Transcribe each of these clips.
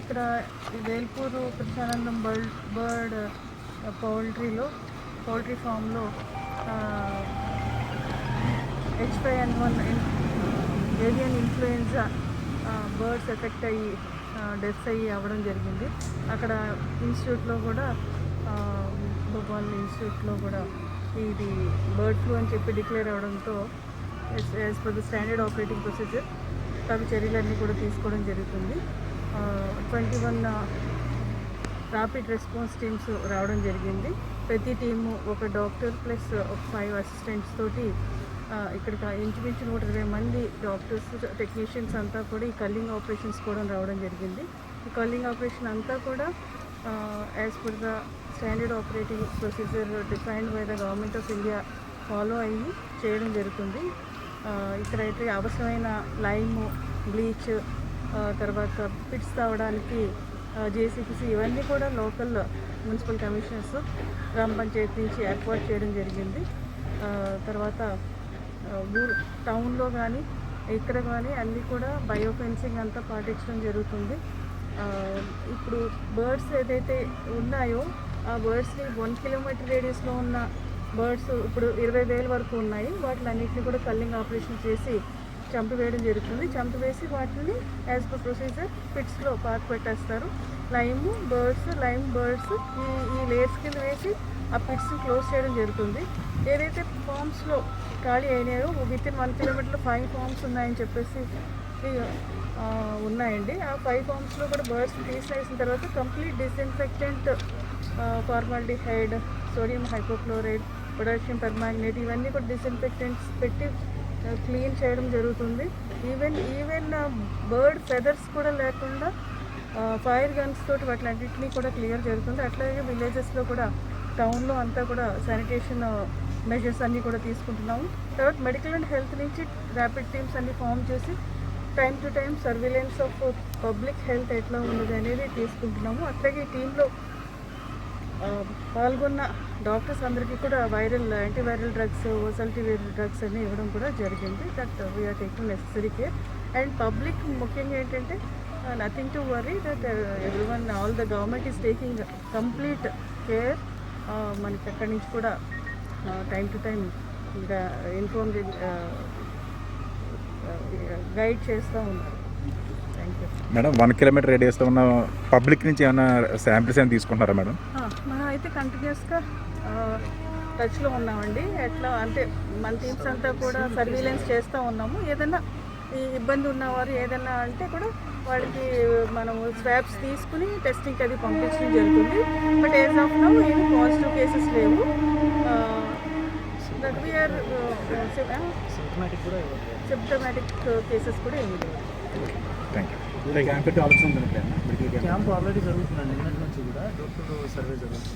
ఇక్కడ Velpuru Krishnanandam bird bird పౌల్ట్రీలో poultry ఫామ్లో H five N one avian influenza birds effect అయ్యి డెత్స్ అయ్యి అవ్వడం జరిగింది. అక్కడ ఇన్స్టిట్యూట్లో కూడా భోపాల్ ఇన్స్టిట్యూట్లో కూడా ఇది బర్డ్ ఫ్లూ అని చెప్పి డిక్లేర్ అవ్వడంతో as per the standard operating procedure తగు చర్యలన్నీ కూడా తీసుకోవడం జరుగుతుంది. Twenty one rapid response teams రావడం జరిగింది. ప్రతి టీము ఒక డాక్టర్ ప్లస్ ఒక ఫైవ్ అసిస్టెంట్స్ తోటి ఇక్కడ ఇక్కడికి ఇంచుమించు నూట ఇరవై మంది డాక్టర్స్ టెక్నీషియన్స్ అంతా కూడా ఈ కల్లింగ్ ఆపరేషన్స్ కూడా రావడం జరిగింది. ఈ కల్లింగ్ ఆపరేషన్ అంతా కూడా as per the standard operating procedure defined by the government of India follow అయ్యి చేయడం జరుగుతుంది. ఇక్కడైతే అవసరమైన లైమ్ బ్లీచ్ తర్వాత పిట్స్ తావడానికి జేసీపీసీ ఇవన్నీ కూడా లోకల్ మున్సిపల్ కమిషనర్స్ గ్రామ పంచాయతీ నుంచి ఏర్పాటు చేయడం జరిగింది. తర్వాత ఊరు టౌన్లో కానీ ఇక్కడ కానీ అన్నీ కూడా బయో ఫెన్సింగ్ అంతా పాటించడం జరుగుతుంది. ఇప్పుడు బర్డ్స్ ఏదైతే ఉన్నాయో ఆ బర్డ్స్ని వన్ కిలోమీటర్ రేడియస్లో ఉన్న బర్డ్స్ ఇప్పుడు ఇరవై వేల వరకు ఉన్నాయి. వాటిలన్నింటినీ కూడా కల్లింగ్ ఆపరేషన్ చేసి చంపివేయడం జరుగుతుంది. చంపివేసి వాటిని యాజ్ పర్ ప్రొసీజర్ పిట్స్లో పాక్ పెట్టేస్తారు. లైమ్ బర్డ్స్ లైమ్ బర్డ్స్ ఈ ఈ లేయర్స్ కింద వేసి ఆ పిట్స్ని క్లోజ్ చేయడం జరుగుతుంది. ఏదైతే ఫామ్స్లో ఖాళీ అయినాయో విత్ ఇన్ వన్ కిలోమీటర్లో ఫైవ్ ఫామ్స్ ఉన్నాయని చెప్పేసి ఉన్నాయండి. ఆ ఫైవ్ ఫామ్స్లో కూడా బర్డ్స్ తీసేసిన తర్వాత complete disinfectant formaldehyde sodium hypochloride potassium permanganate ఇవన్నీ కూడా డిస్ఇన్ఫెక్టెంట్స్ పెట్టి క్లీన్ చేయడం జరుగుతుంది. ఈవెన్ ఈవెన్ బర్డ్ ఫెదర్స్ కూడా లేకుండా ఫైర్ గన్స్ తోటి వాటిలన్నింటినీ కూడా క్లియర్ జరుగుతుంది. అట్లాగే విలేజెస్లో కూడా టౌన్లో అంతా కూడా శానిటేషన్ మెజర్స్ అన్నీ కూడా తీసుకుంటున్నాము. తర్వాత మెడికల్ అండ్ హెల్త్ నుంచి ర్యాపిడ్ టీమ్స్ అన్ని ఫామ్ చేసి time to time surveillance of public health ఎట్లా ఉన్నది అనేది తీసుకుంటున్నాము. అట్లాగే ఈ టీంలో పాల్గొన్న డాక్టర్స్ అందరికీ కూడా వైరల్ యాంటీవైరల్ డ్రగ్స్ ఓసల్టీవైరల్ డ్రగ్స్ అన్నీ ఇవ్వడం కూడా జరిగింది. That we're taking necessary care and public ముఖ్యంగా ఏంటంటే nothing to worry that everyone all the government is taking complete care మనకి అక్కడి నుంచి కూడా టైం టు టైం ఇంకా ఇన్ఫార్మ్ గైడ్ చేస్తూ ఉన్నారు. Thank you madam one kilometre రేడియస్లో ఉన్న పబ్లిక్ నుంచి ఏమైనా శాంపిల్స్ ఏమైనా తీసుకుంటారా మేడం కంటిన్యూస్గా టచ్లో ఉన్నామండి. ఎట్లా అంటే మన టీమ్స్ అంతా కూడా సర్వీలెన్స్ చేస్తూ ఉన్నాము. ఏదైనా ఈ ఇబ్బంది ఉన్నవారు ఏదైనా అంటే కూడా వాళ్ళకి మనం స్వాబ్స్ తీసుకుని టెస్టింగ్కి అది పంపించడం జరుగుతుంది. బట్ ఏజ్ ఆఫ్ నౌ ఏమి పాజిటివ్ కేసెస్ లేవు. దట్ వీఆర్ సిమ్టమాటిక్ కేసెస్ కూడా ఏమి లేవు. థ్యాంక్ యూ క్యాంప్ పెట్టి ఆలోచన ఆల్రెడీ జరుగుతుందండి. నిన్నటి నుంచి కూడా డోర్ టు డోర్ సర్వే జరుగుతుంది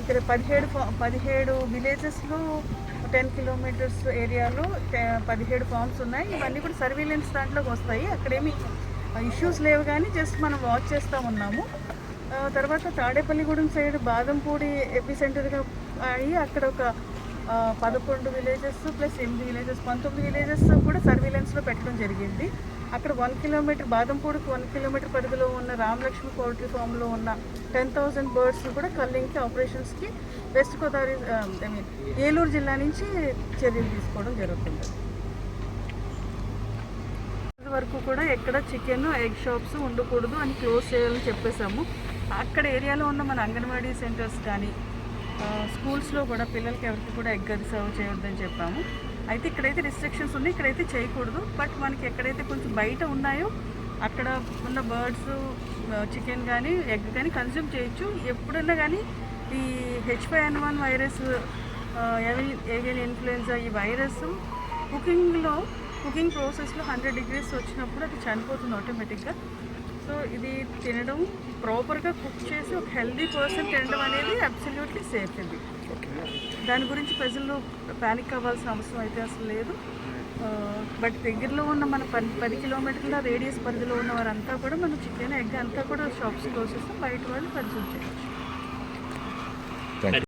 ఇక్కడ పదిహేడు పదిహేడు విలేజెస్లో టెన్ కిలోమీటర్స్ ఏరియాలో పదిహేడు ఫామ్స్ ఉన్నాయి. ఇవన్నీ కూడా సర్వీలెన్స్ దాంట్లోకి వస్తాయి. అక్కడేమి ఇష్యూస్ లేవు కానీ జస్ట్ మనం వాచ్ చేస్తూ ఉన్నాము. తర్వాత తాడేపల్లిగూడెం సైడ్ బాదంపూడి ఎపి సెంటర్గా అయ్యి అక్కడ ఒక పదకొండు విలేజెస్ ప్లస్ ఎనిమిది విలేజెస్ పంతొమ్మిది విలేజెస్ కూడా సర్వీలెన్స్లో పెట్టడం జరిగింది. అక్కడ వన్ కిలోమీటర్ బాదంపూడికి వన్ కిలోమీటర్ పరిధిలో ఉన్న రామలక్ష్మి పౌల్ట్రీ ఫామ్లో ఉన్న టెన్ థౌజండ్ బర్డ్స్ కూడా కల్లింగ్కి ఆపరేషన్స్కి West Godavari I mean Eluru జిల్లా నుంచి చర్యలు తీసుకోవడం జరుగుతుంది. వరకు కూడా ఎక్కడ చికెన్ ఎగ్ షాప్స్ ఉండకూడదు అని క్లోజ్ చేయాలని చెప్పేశాము. అక్కడ ఏరియాలో ఉన్న మన అంగన్వాడీ సెంటర్స్ కానీ స్కూల్స్లో కూడా పిల్లలకి ఎవరికి కూడా ఎగ్ అది సర్వ్ చేయొద్దని చెప్పాము. అయితే ఇక్కడైతే రిస్ట్రిక్షన్స్ ఉన్నాయి ఇక్కడైతే చేయకూడదు. బట్ మనకి ఎక్కడైతే కొంచెం బయట ఉన్నాయో అక్కడ ఉన్న బర్డ్స్ చికెన్ కానీ ఎగ్ కానీ కన్జ్యూమ్ చేయొచ్చు. ఎప్పుడన్నా కానీ ఈ H five N one virus avian influenza ఈ వైరస్ కుకింగ్లో కుకింగ్ ప్రాసెస్లో హండ్రెడ్ డిగ్రీస్ వచ్చినప్పుడు అది చనిపోతుంది ఆటోమేటిక్గా సో ఇది తినడం ప్రాపర్గా కుక్ చేసి ఒక హెల్దీ పర్సన్ తినడం అనేది అబ్సల్యూట్లీ సేఫ్ ఇది దాని గురించి ప్రజలు ప్యానిక్ అవ్వాల్సిన అవసరం అయితే అసలు లేదు. బట్ దగ్గరలో ఉన్న మన పది పది కిలోమీటర్ల రేడియస్ పరిధిలో ఉన్న వారంతా కూడా మన చికెన్ ఎగ్ అంతా కూడా షాప్స్ క్లోజ్ చేస్తాం బయట వాళ్ళు కన్సూమ్ చేయొచ్చు.